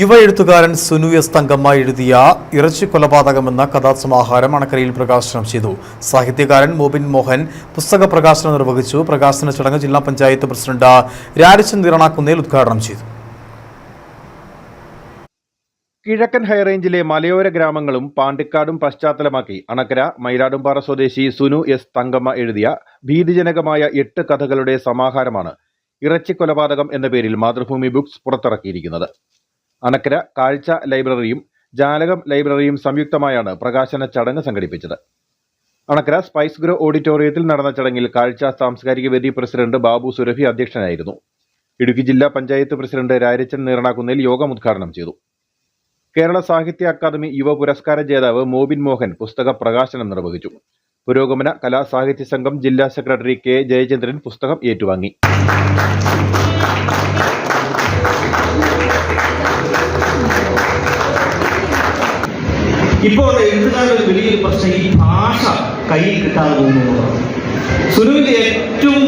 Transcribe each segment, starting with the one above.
യുവ എഴുത്തുകാരൻ സുനു എസ് തങ്കമ്മ എഴുതിയ ഇറച്ചി കൊലപാതകമെന്ന കഥാസമാഹാരം അണക്കരയിൽ പ്രകാശനം ചെയ്തു. സാഹിത്യകാരൻ മോബിൻ മോഹൻ പുസ്തക പ്രകാശനം നിർവഹിച്ചു. പ്രകാശന ചടങ്ങ് ജില്ലാ പഞ്ചായത്ത് പ്രസിഡന്റ് രാജചന്ദ് ഇറണാക്കുന്നേൽ ഉദ്ഘാടനം ചെയ്തു. കിഴക്കൻ ഹൈറേഞ്ചിലെ മലയോര ഗ്രാമങ്ങളും പാണ്ടിക്കാടും പശ്ചാത്തലമാക്കി അണക്കര മയിലാടുംപാറ സ്വദേശി സുനു എസ് തങ്കമ്മ എഴുതിയ ഭീതിജനകമായ എട്ട് കഥകളുടെ സമാഹാരമാണ് ഇറച്ചി കൊലപാതകം എന്ന പേരിൽ മാതൃഭൂമി ബുക്സ് പുറത്തിറക്കിയിരിക്കുന്നത്. അണക്കര കാഴ്ച ലൈബ്രറിയും ജാലകം ലൈബ്രറിയും സംയുക്തമായാണ് പ്രകാശന ചടങ്ങ് സംഘടിപ്പിച്ചത്. അണക്കര സ്പൈസ് ഗ്രോ ഓഡിറ്റോറിയത്തിൽ നടന്ന ചടങ്ങിൽ കാഴ്ച സാംസ്കാരിക വേദി പ്രസിഡന്റ് ബാബു സുരഭി അധ്യക്ഷനായിരുന്നു. ഇടുക്കി ജില്ലാ പഞ്ചായത്ത് പ്രസിഡന്റ് രാരിച്ചൻ നീറണാക്കുന്നിൽ യോഗം ഉദ്ഘാടനം ചെയ്തു. കേരള സാഹിത്യ അക്കാദമി യുവ പുരസ്കാര ജേതാവ് മോബിൻ മോഹൻ പുസ്തക പ്രകാശനം നിർവഹിച്ചു. പുരോഗമന കലാസാഹിത്യ സംഘം ജില്ലാ സെക്രട്ടറി കെ ജയചന്ദ്രൻ പുസ്തകം ഏറ്റുവാങ്ങി. ഇപ്പോൾ എഴുത്തുകാരുടെ ഒരു വലിയൊരു പ്രശ്നം ഈ ഭാഷ കയ്യിൽ കിട്ടാതെ പോകുന്നു സുനുവിന്റെ ഏറ്റവും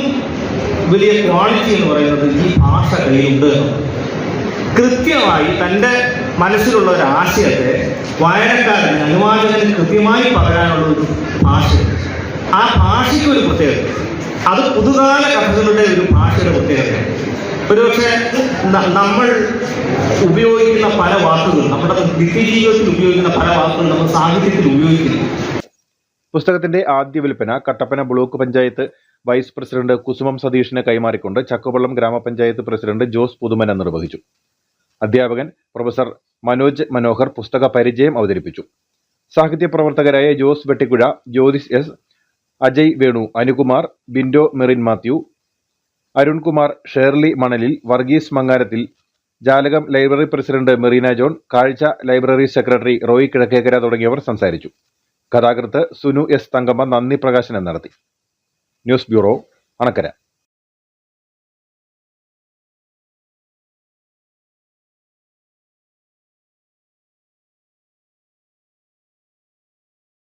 വലിയ ക്വാളിറ്റി എന്ന് പറയുന്നത് ഈ ഭാഷ കയ്യിലുണ്ട്. കൃത്യമായി തന്റെ മനസ്സിലുള്ള ഒരു ആശയത്തെ വായനക്കാരന് അനുവാചകന് കൃത്യമായി പകരാനുള്ള ഒരു ഭാഷ ആ ഭാഷയ്ക്ക് ഒരു പ്രത്യേകത. അത് പുതുകാല കഥകളുടെ ഒരു ഭാഷയുടെ പ്രത്യേകതയാണ്. ഒരുപക്ഷെ നമ്മൾ ഉപയോഗിക്കുന്ന പല വാക്കുകളും നമ്മുടെ നിത്യജീവിതത്തിൽ ഉപയോഗിക്കുന്ന പല വാക്കുകളും നമ്മൾ സാഹിത്യത്തിൽ ഉപയോഗിക്കുന്നു. പുസ്തകത്തിന്റെ ആദ്യ വിൽപ്പന Kattappana block panchayat vice president Kusumam സതീഷിന് കൈമാറിക്കൊണ്ട് ചക്കുവള്ളം ഗ്രാമപഞ്ചായത്ത് പ്രസിഡന്റ് ജോസ് പുതുമന നിർവഹിച്ചു. അധ്യാപകൻ പ്രൊഫസർ മനോജ് മനോഹർ പുസ്തക പരിചയം അവതരിപ്പിച്ചു. സാഹിത്യ പ്രവർത്തകരായ Jose Vettikuzha Jyothis S Ajay Venu Anukumar Bindo Merin Mathew Arunkumar Shirley Manalil Varghese Mangarathil Jalakam library president Merina John Kazhcha library secretary Roy Kizhakkekkara തുടങ്ങിയവർ സംസാരിച്ചു. കഥാകൃത്ത് സുനു എസ് തങ്കമ്മ നന്ദി പ്രകാശനം നടത്തി. News bureau Anakkara.